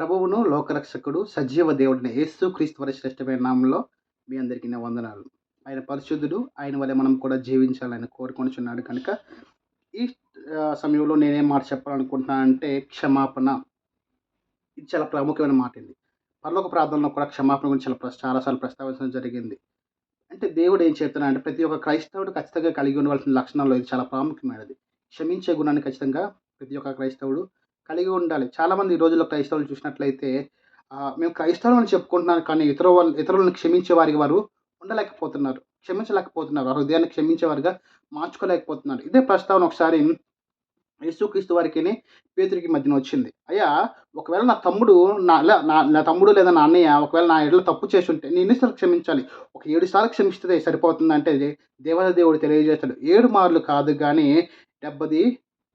ప్రభువును లోకరక్షకుడు సజీవ దేవుడిని యేసు క్రీస్తు శ్రేష్టమైన నామంలో మీ అందరికీ నా వందనాలు. ఆయన పరిశుద్ధుడు ఆయన వల్ల మనం కూడా జీవించాలని కోరుకొనిచున్నాడు కనుక ఈ సమయంలో నేనేం మాట చెప్పాలనుకుంటున్నాను అంటే క్షమాపణ. ఇది చాలా ప్రాముఖ్యమైన మాట ఇది పర్లోక ప్రార్థనలో కూడా క్షమాపణ గురించి చాలా చాలాసార్లు ప్రస్తావించడం జరిగింది. అంటే దేవుడు ఏం చెప్తున్నా అంటే ప్రతి ఒక్క క్రైస్తవుడు ఖచ్చితంగా కలిగి ఉండవలసిన లక్షణాల్లో ఇది చాలా ప్రాముఖ్యమైనది. క్షమించే గుణాన్ని ఖచ్చితంగా ప్రతి ఒక్క క్రైస్తవుడు కలిగి ఉండాలి. చాలామంది ఈ రోజుల్లో క్రైస్తవులు చూసినట్లయితే మేము క్రైస్తవులు అని చెప్పుకుంటున్నాను కానీ ఇతర వాళ్ళు ఇతరులను క్షమించే వారికి వారు ఉండలేకపోతున్నారు. క్షమించలేకపోతున్నారు. వారి హృదయాన్ని క్షమించేవారుగా మార్చుకోలేకపోతున్నారు. ఇదే ప్రస్తావన ఒకసారి యేసుక్రీస్తు వారికి పేతురికి మధ్యన వచ్చింది. అయ్యా ఒకవేళ నా తమ్ముడు నా నా నా తమ్ముడు లేదా నా అన్నయ్య ఒకవేళ నా ఎడలో తప్పు చేసి ఉంటే నేను ఎన్నిసార్లు క్షమించాలి? ఒక ఏడు సార్లు క్షమిస్తే సరిపోతుంది అంటే దేవత దేవుడు తెలియజేస్తాడు. ఏడు మార్లు కాదు కానీ డెబ్బది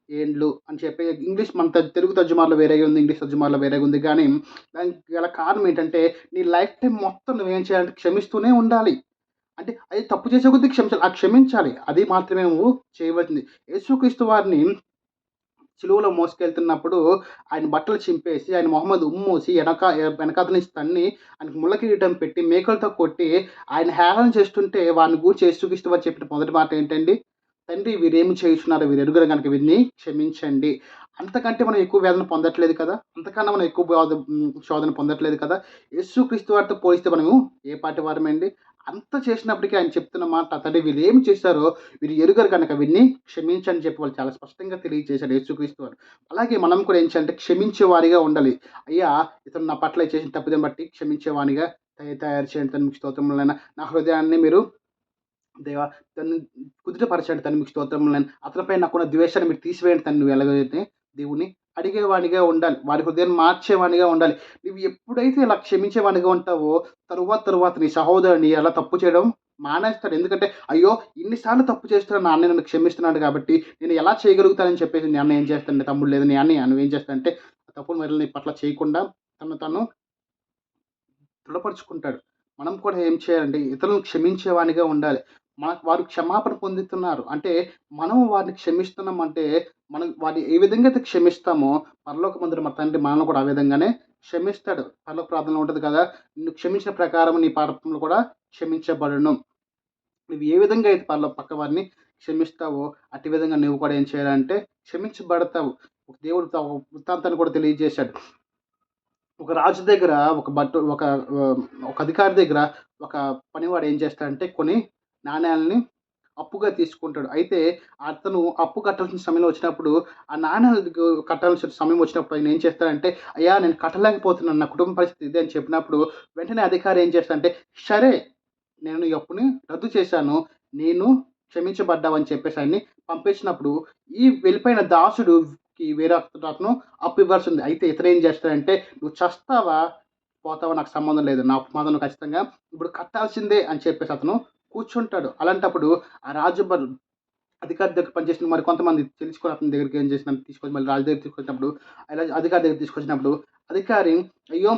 ఏండ్లు అని చెప్పి ఇంగ్లీష్ మన తెలుగు తర్జుమాలో వేరేగా ఉంది ఇంగ్లీష్ తర్జుమాలో వేరేగా ఉంది. కానీ దానికి గల కారణం ఏంటంటే నీ లైఫ్ టైం మొత్తం నువ్వేం చేయాలంటే క్షమిస్తూనే ఉండాలి. అంటే అది తప్పు చేసే కొద్దీ క్షమించాలి. ఆ క్షమించాలి. అది మాత్రమే నువ్వు చేయవలసింది. యేసుక్రీస్తు వారిని చిలువలో మోసుకెళ్తున్నప్పుడు ఆయన బట్టలు చింపేసి ఆయన మొహమ్మద్ ఉమ్మూసి వెనక వెనకాతని నుంచి తన్ని ఆయనకు ముళ్ళ కిరీటం పెట్టి మేకలతో కొట్టి ఆయన హేళన చేస్తుంటే వారిని గూర్చి యేసుక్రీస్తు వారు చెప్పిన మొదటి మాట ఏంటండి? తండ్రి వీరేమి చేస్తున్నారు వీరు ఎరుగురు కనుక వీరిని క్షమించండి. అంతకంటే మనం ఎక్కువ వేదన పొందట్లేదు కదా? అంతకన్నా మనం ఎక్కువ శోధన పొందట్లేదు కదా? యేసుక్రీస్తు వారితో పోలిస్తే మనము ఏ పాటి వారమండి అంత చేసినప్పటికీ ఆయన చెప్తున్న మాట తండ్రి వీరు ఏమి చేశారో వీరు ఎరుగరు కనుక వీరిని క్షమించని చెప్పి వాళ్ళు చాలా స్పష్టంగా తెలియజేశారు యేసుక్రీస్తు వారు. అలాగే మనం కూడా ఏం చేయాలంటే క్షమించే వారిగా ఉండాలి. అయ్యా ఇతను నా పట్ల చేసిన తప్పుదని బట్టి క్షమించేవానిగా తయారు చేయండి. తను మీకు స్తోత్రములైన నా హృదయాన్ని మీరు దేవా తను కుదుటపరచండి తను మీకు స్తోత్రములైన అతనిపై నాకున్న ద్వేషాన్ని మీరు తీసివేయండి తను నువ్వు ఎలాగైతే దేవుని అడిగేవాడిగా ఉండాలి. వారి హృదయాన్ని మార్చేవాడిగా ఉండాలి. నువ్వు ఎప్పుడైతే ఇలా క్షమించేవానిగా ఉంటావో తరువాత తరువాత నీ సహోదరుని అలా తప్పు చేయడం మానేస్తాడు. ఎందుకంటే అయ్యో ఇన్నిసార్లు తప్పు చేస్తున్నాను నాన్న నన్ను క్షమిస్తున్నాడు కాబట్టి నేను ఎలా చేయగలుగుతానని చెప్పేసి నాన్న అన్న ఏం చేస్తానంటే తమ్ముడు లేదు నీ అన్నయ్య నువ్వు ఏం చేస్తానంటే ఆ తప్పులు మరి నీ పట్ల చేయకుండా తను తను దృఢపరుచుకుంటాడు. మనం కూడా ఏం చేయాలంటే ఇతరులను క్షమించేవానిగా ఉండాలి. మన వారు క్షమాపణ పొందుతున్నారు. అంటే మనం వారిని క్షమిస్తున్నాం అంటే మనం వారిని ఏ విధంగా అయితే క్షమిస్తామో పరలోక మందుడు మన తండ్రి మనల్ని కూడా ఆ విధంగానే క్షమిస్తాడు. పరలోక ప్రార్థన ఉంటుంది కదా నిన్ను క్షమించిన ప్రకారం నీ పాపములు కూడా క్షమించబడును. నువ్వు ఏ విధంగా అయితే పరలో పక్క వారిని క్షమిస్తావో అట్టి విధంగా నువ్వు కూడా ఏం చేయాలంటే క్షమించబడతావు. ఒక దేవుడు వృత్తాంతాన్ని కూడా తెలియజేశాడు. ఒక రాజు దగ్గర ఒక బట్టు ఒక ఒక అధికారి దగ్గర ఒక పనివాడు ఏం చేస్తాడంటే కొన్ని నాణ్యాలని అప్పుగా తీసుకుంటాడు. అయితే అతను అప్పు కట్టాల్సిన సమయంలో వచ్చినప్పుడు ఆ నాణ్యాలు కట్టాల్సిన సమయం వచ్చినప్పుడు ఆయన ఏం చేస్తాడంటే అయ్యా నేను కట్టలేకపోతున్నాను నా కుటుంబ పరిస్థితి ఇదే అని చెప్పినప్పుడు వెంటనే అధికారి ఏం చేస్తాడంటే సరే నేను ఈ అప్పుని రద్దు చేశాను నేను క్షమించబడ్డావని చెప్పేసి ఆయన్ని పంపించినప్పుడు ఈ వెళ్ళిపోయిన దాసుడుకి వేరే అతను అప్పు ఇవ్వాల్సి ఉంది అయితే ఇతర ఏం చేస్తాడంటే నువ్వు చస్తావా? పోతావా? నాకు సంబంధం లేదు. నా మాత్రం ఖచ్చితంగా ఇప్పుడు కట్టాల్సిందే అని చెప్పేసి అతను కూర్చుంటాడు. అలాంటప్పుడు ఆ రాజు అధికారి దగ్గర పనిచేసిన మరి కొంతమంది తెలుసుకొని అతని దగ్గరికి ఏం చేసిన తీసుకొని మళ్ళీ రాజు దగ్గర తీసుకొచ్చినప్పుడు అధికారి దగ్గర తీసుకొచ్చినప్పుడు అధికారి అయ్యో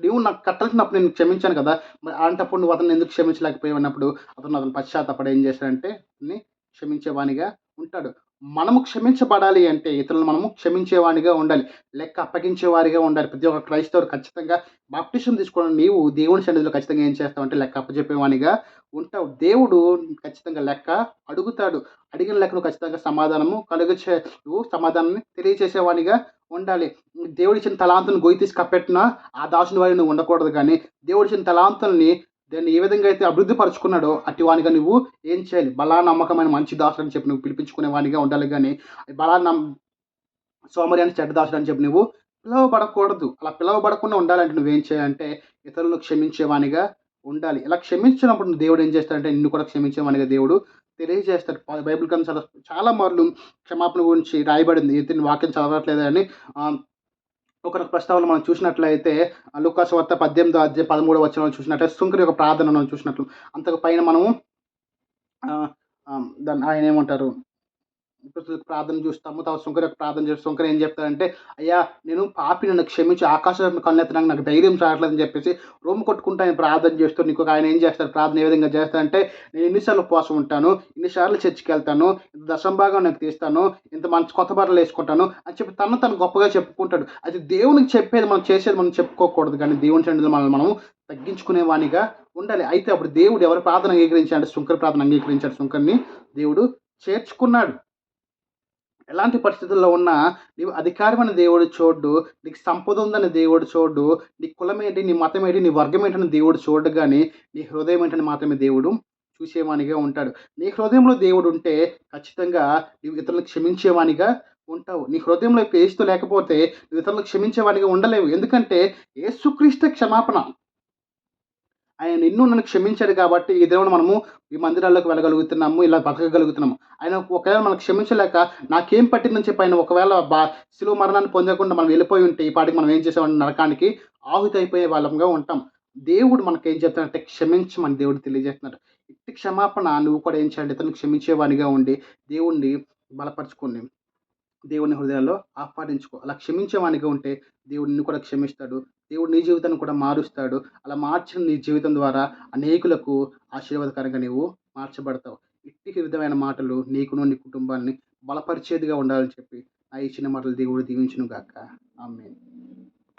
నువ్వు నాకు కట్టాల్సినప్పుడు నేను క్షమించాను కదా మరి అలాంటప్పుడు నువ్వు అతను ఎందుకు క్షమించలేకపోయావు? అన్నప్పుడు అతను అతను పశ్చాత్తపడి ఏం చేశాడంటే అతన్ని క్షమించేవానిగా ఉంటాడు. మనము క్షమించబడాలి అంటే ఇతరులను మనము క్షమించేవాడిగా ఉండాలి. లెక్క అప్పగించేవారిగా ఉండాలి. ప్రతి ఒక్క క్రైస్తవుడు ఖచ్చితంగా బాప్టిషన్ తీసుకోవడం నీవు దేవుని సన్నిధిలో ఖచ్చితంగా ఏం చేస్తావు అంటే లెక్క అప్పచెప్పేవానిగా ఉంటావు. దేవుడు ఖచ్చితంగా లెక్క అడుగుతాడు. అడిగిన లెక్కను ఖచ్చితంగా సమాధానము కలుగచే నువ్వు సమాధానాన్ని తెలియచేసేవానిగా ఉండాలి. దేవుడిచ్చిన ఇచ్చిన గొయ్యి తీసి కప్పెట్టినా ఆ దాసుని వారి నువ్వు ఉండకూడదు కానీ దేవుడిచ్చిన తలాంతుల్ని దాన్ని ఏ విధంగా అయితే అభివృద్ధి పరుచుకున్నాడో అట్టి వానిగా నువ్వు ఏం చేయాలి? బలా నమ్మకమైన మంచి దాసుడు అని చెప్పి నువ్వు పిలిపించుకునే వానిగా ఉండాలి కానీ బలా నమ్ సోమరి అని చెడ్డ దాసుడు అని చెప్పి నువ్వు పిలవబడకూడదు. అలా పిలవబడకుండా ఉండాలంటే నువ్వేం చేయాలంటే ఇతరులను క్షమించేవానిగా ఉండాలి. ఇలా క్షమించినప్పుడు దేవుడు ఏం చేస్తాడంటే నిన్ను కూడా క్షమించేవానిగా దేవుడు తెలియజేస్తాడు. బైబిల్ గ్రంథం చాలా చాలా మార్లు క్షమాపణ గురించి రాయబడింది. ఇతని వాక్యం చదవట్లేదు అని ఒక ప్రస్తావన మనం చూసినట్లయితే లుకాసు వార్త పద్దెనిమిదో అధ్యాయం పదమూడవ వచ్చిన చూసినట్లయితే సుంకరి యొక్క ప్రార్థన మనం చూసినట్లు. అంతకు పైన మనము దాన్ని ఆయన ఏమంటారు? ప్రార్థన చూస్తాము తర్వాత శంకర్ యొక్క ప్రార్థన చేస్తాం శంకర్ ఏం చెప్తారంటే అయ్యా నేను పాపి నన్ను క్షమించి ఆకాశం కన్నెత్తడానికి నాకు ధైర్యం రావట్లేదని చెప్పేసి రూమ్ కొట్టుకుంటా ఆయన ప్రార్థన చేస్తూ నీకు ఆయన ఏం చేస్తారు ప్రార్థన ఏ విధంగా చేస్తారంటే నేను ఎన్నిసార్లు ఉపవాసం ఉంటాను ఇన్నిసార్లు చర్చికి వెళ్తాను ఇంత దశంభాగం నాకు తీస్తాను ఇంత మంచి కొత్త బట్టలు వేసుకుంటాను అని చెప్పి తను తను గొప్పగా చెప్పుకుంటాడు. అది దేవునికి చెప్పేది మనం చేసేది మనం చెప్పుకోకూడదు. కానీ దేవుని సన్నిధిలో మనం మనం తగ్గించుకునేవానిగా ఉండాలి. అయితే అప్పుడు దేవుడు ఎవరి ప్రార్థన అంగీకరించాడు? శంకర్ ప్రార్థన అంగీకరించాడు. శంకర్ని దేవుడు చేర్చుకున్నాడు. ఎలాంటి పరిస్థితుల్లో ఉన్నా నీవు అధికారమైన దేవుడు చూడు నీకు సంపద ఉందని దేవుడు చూడు నీ కులం ఏంటి నీ మతం ఏంటి నీ వర్గం ఏంటని దేవుడు చూడు కానీ నీ హృదయం ఏంటని మాత్రమే దేవుడు చూసేవానిగా ఉంటాడు. నీ హృదయంలో దేవుడు ఉంటే ఖచ్చితంగా నీవు ఇతరులకు క్షమించేవానిగా ఉంటావు. నీ హృదయంలో పేస్తూ లేకపోతే నువ్వు ఇతరులకు క్షమించేవానిగా ఉండలేవు. ఎందుకంటే ఏసుక్రీస్తు క్షమాపణ. ఆయన ఎన్నో నన్ను క్షమించాడు కాబట్టి ఈ దేవుడు మనము ఈ మందిరాల్లోకి వెళ్ళగలుగుతున్నాము ఇలా బతకగలుగుతున్నాము. ఆయన ఒకవేళ మనకు క్షమించలేక నాకేం పట్టిందని చెప్పి ఆయన ఒకవేళ బా శిలువ మరణాన్ని పొందకుండా మనం వెళ్ళిపోయి ఉంటే ఈ పాటికి మనం ఏం చేసామంటే నరకానికి ఆహుతి అయిపోయే వాళ్ళంగా ఉంటాం. దేవుడు మనకి ఏం చెప్తాడంటే క్షమించమని దేవుడు తెలియజేస్తున్నాడు. ఇట్టి క్షమాపణ నువ్వు కూడా ఏం చేయాలి? ఇతను క్షమించేవానిగా ఉండి దేవుణ్ణి బలపరచుకోండి. దేవుని హృదయాల్లో ఆహ్వానించుకో అలా క్షమించేవానిగా ఉంటే దేవుడు నిన్ను కూడా క్షమిస్తాడు. దేవుడు నీ జీవితాన్ని కూడా మారుస్తాడు. అలా మార్చిన నీ జీవితం ద్వారా అనేకులకు ఆశీర్వాదకరంగా నీవు మార్చబడతావు. ఇట్టి విధమైన మాటలు నీకును నీ కుటుంబాన్ని బలపరిచేదిగా ఉండాలని చెప్పి నా ఇచ్చిన మాటలు దేవుడు దీవించును గాక ఆమె